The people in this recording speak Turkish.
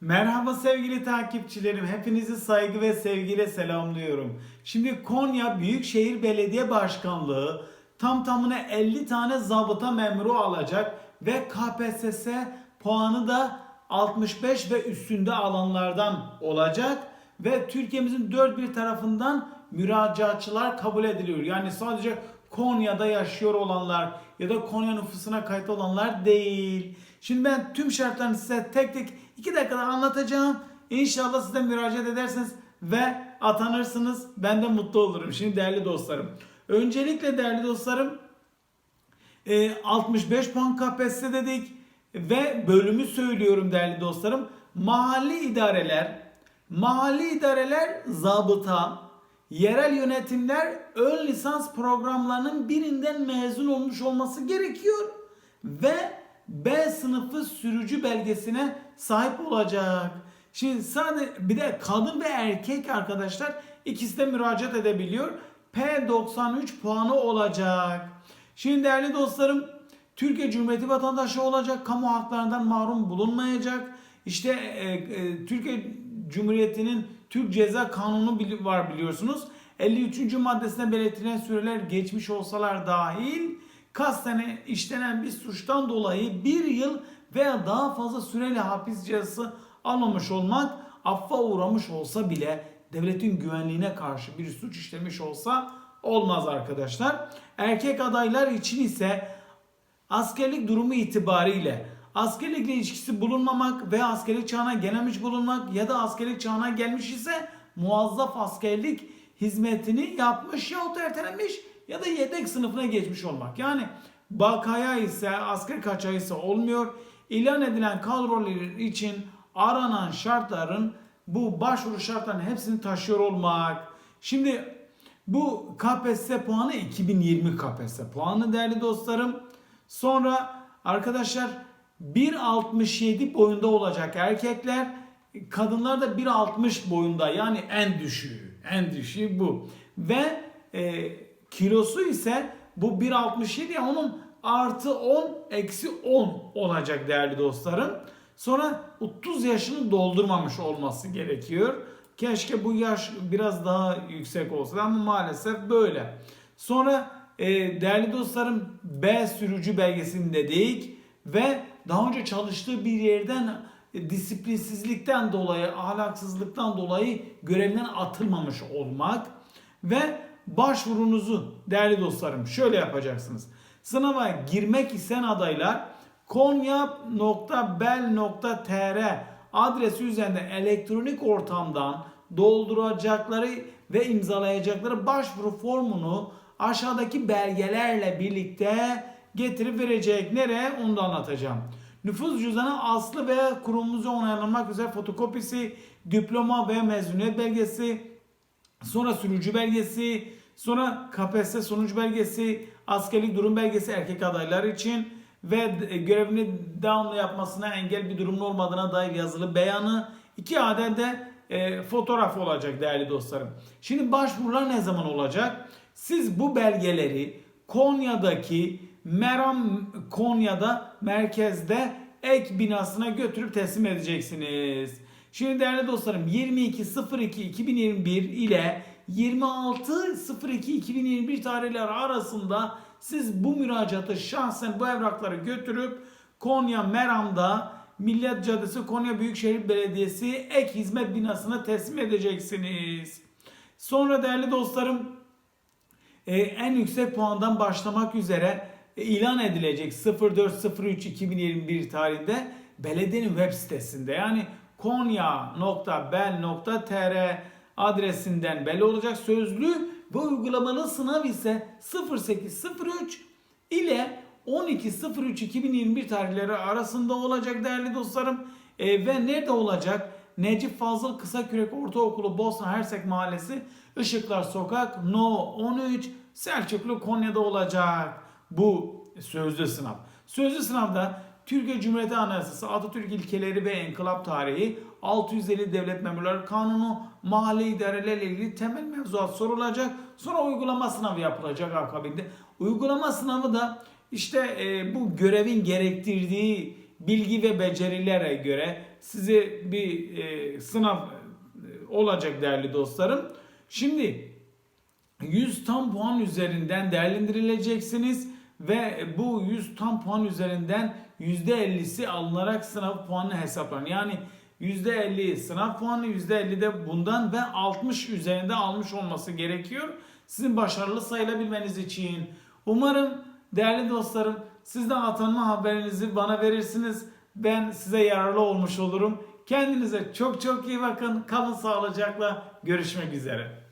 Merhaba sevgili takipçilerim. Hepinizi saygı ve sevgiyle selamlıyorum. Şimdi Konya Büyükşehir Belediye Başkanlığı tam tamına 50 tane zabıta memuru alacak ve KPSS puanı da 65 ve üstünde alanlardan olacak ve Türkiye'mizin dört bir tarafından müracaatçılar kabul ediliyor. Yani sadece Konya'da yaşıyor olanlar ya da Konya nüfusuna kayıt olanlar değil. Şimdi ben tüm şartlarını size tek tek 2 dakikada anlatacağım. İnşallah siz de müracaat edersiniz ve atanırsınız. Ben de mutlu olurum. Şimdi değerli dostlarım. Öncelikle değerli dostlarım e, 65 puan KPSS dedik ve bölümü söylüyorum değerli dostlarım. Mahalli idareler, mahalli idareler zabıta, yerel yönetimler ön lisans programlarının birinden mezun olmuş olması gerekiyor ve B sınıfı sürücü belgesine sahip olacak. Şimdi sadece bir de kadın ve erkek arkadaşlar ikisi de müracaat edebiliyor. P93 puanı olacak. Şimdi değerli dostlarım Türkiye Cumhuriyeti vatandaşı olacak. Kamu haklarından mahrum bulunmayacak. İşte e, e, Türkiye Cumhuriyeti'nin Türk Ceza Kanunu var biliyorsunuz. 53. maddesinde belirtilen süreler geçmiş olsalar dahil kasten işlenen bir suçtan dolayı bir yıl veya daha fazla süreli hapis cezası almamış olmak affa uğramış olsa bile devletin güvenliğine karşı bir suç işlemiş olsa olmaz arkadaşlar. Erkek adaylar için ise askerlik durumu itibariyle askerlikle ilişkisi bulunmamak ve askerlik çağına gelmemiş bulunmak ya da askerlik çağına gelmiş ise muazzaf askerlik hizmetini yapmış yahut ertelemiş ya da yedek sınıfına geçmiş olmak. Yani bakaya ise asker kaçağı ise olmuyor. İlan edilen kadrolar için aranan şartların bu başvuru şartlarının hepsini taşıyor olmak. Şimdi bu KPSS puanı 2020 KPSS puanı değerli dostlarım. Sonra arkadaşlar 1.67 boyunda olacak erkekler. Kadınlar da 1.60 boyunda yani en düşüğü. En düşüğü bu. Ve e, kilosu ise bu 1.67 ya onun artı 10 eksi 10 olacak değerli dostlarım. Sonra 30 yaşını doldurmamış olması gerekiyor. Keşke bu yaş biraz daha yüksek olsa ama maalesef böyle. Sonra e, değerli dostlarım B sürücü belgesini dedik ve daha önce çalıştığı bir yerden e, disiplinsizlikten dolayı, ahlaksızlıktan dolayı görevinden atılmamış olmak ve başvurunuzu değerli dostlarım şöyle yapacaksınız. Sınava girmek isteyen adaylar konya.bel.tr adresi üzerinde elektronik ortamdan dolduracakları ve imzalayacakları başvuru formunu aşağıdaki belgelerle birlikte getirip verecek. Nereye? Onu da anlatacağım. Nüfus cüzdanı aslı veya kurumumuza onaylanmak üzere fotokopisi, diploma veya mezuniyet belgesi, sonra sürücü belgesi, sonra KPSS sonuç belgesi, askerlik durum belgesi erkek adaylar için ve görevini devamlı yapmasına engel bir durumun olmadığına dair yazılı beyanı, iki adet de e, fotoğraf olacak değerli dostlarım. Şimdi başvurular ne zaman olacak? Siz bu belgeleri Konya'daki Meram Konya'da merkezde ek binasına götürüp teslim edeceksiniz. Şimdi değerli dostlarım 22.02.2021 ile 26.02.2021 tarihleri arasında siz bu müracaatı şahsen bu evrakları götürüp Konya Meram'da Millet Caddesi Konya Büyükşehir Belediyesi ek hizmet binasına teslim edeceksiniz. Sonra değerli dostlarım e, en yüksek puandan başlamak üzere e, ilan edilecek 04.03.2021 tarihinde belediyenin web sitesinde yani konya.bel.tr adresinden belli olacak sözlü ve uygulamalı sınav ise 0803 ile 12.03.2021 tarihleri arasında olacak değerli dostlarım. E, ve nerede olacak? Necip Fazıl Kısakürek Ortaokulu Bosna Hersek Mahallesi Işıklar Sokak No 13 Selçuklu Konya'da olacak bu sözlü sınav. Sözlü sınavda Türkiye Cumhuriyeti Anayasası, Atatürk ilkeleri ve enkılap tarihi, 650 Devlet Memurları Kanunu, mahalle idarelerle ilgili temel mevzuat sorulacak. Sonra uygulama sınavı yapılacak akabinde. Uygulama sınavı da işte e, bu görevin gerektirdiği bilgi ve becerilere göre size bir e, sınav e, olacak değerli dostlarım. Şimdi 100 tam puan üzerinden değerlendirileceksiniz ve bu 100 tam puan üzerinden %50'si alınarak sınav puanı hesaplanır. Yani %50 sınav puanı %50 de bundan ve 60 üzerinde almış olması gerekiyor. Sizin başarılı sayılabilmeniz için. Umarım değerli dostlarım siz de atanma haberinizi bana verirsiniz. Ben size yararlı olmuş olurum. Kendinize çok çok iyi bakın. Kalın sağlıcakla. Görüşmek üzere.